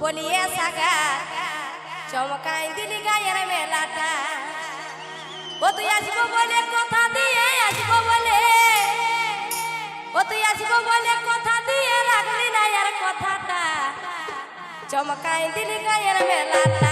বলিয়ে সাগা, চমকাই দিলি গায়ের মেলাটা। ও তুই আসব বলে কথা দিয়ে আসব বলে। ও তুই আসব বলে কথা দিয়ে রাখলি না আর কথাটা। চমকাই দিলি গায়ের মেলাটা।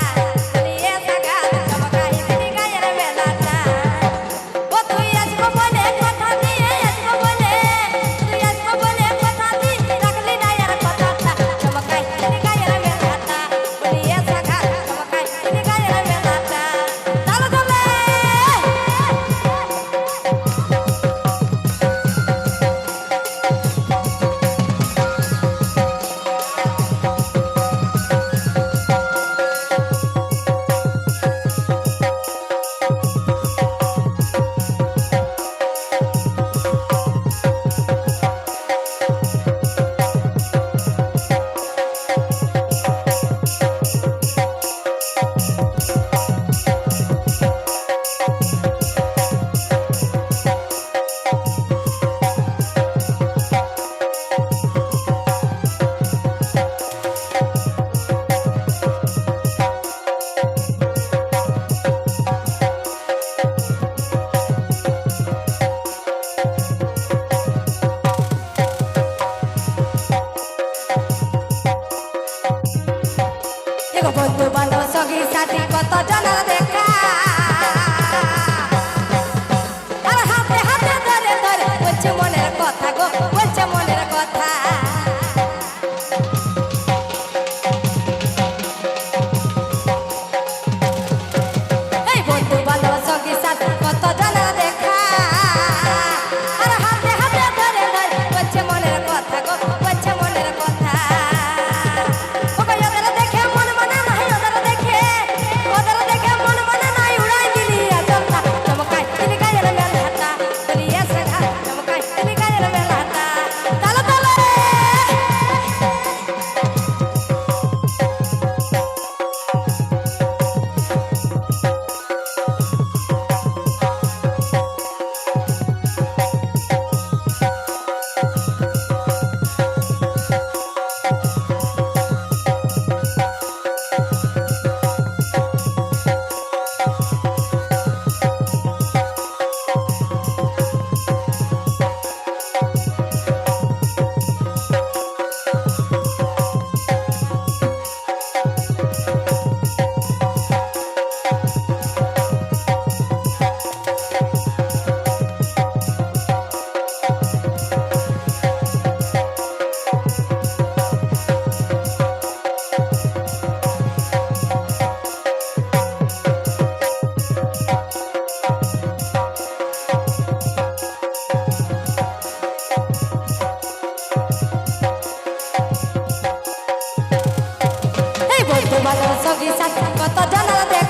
বন্ধু বান্ধব সঙ্গী সাথী কত জনা দেখ ভালো সবি সাথ কত জানালা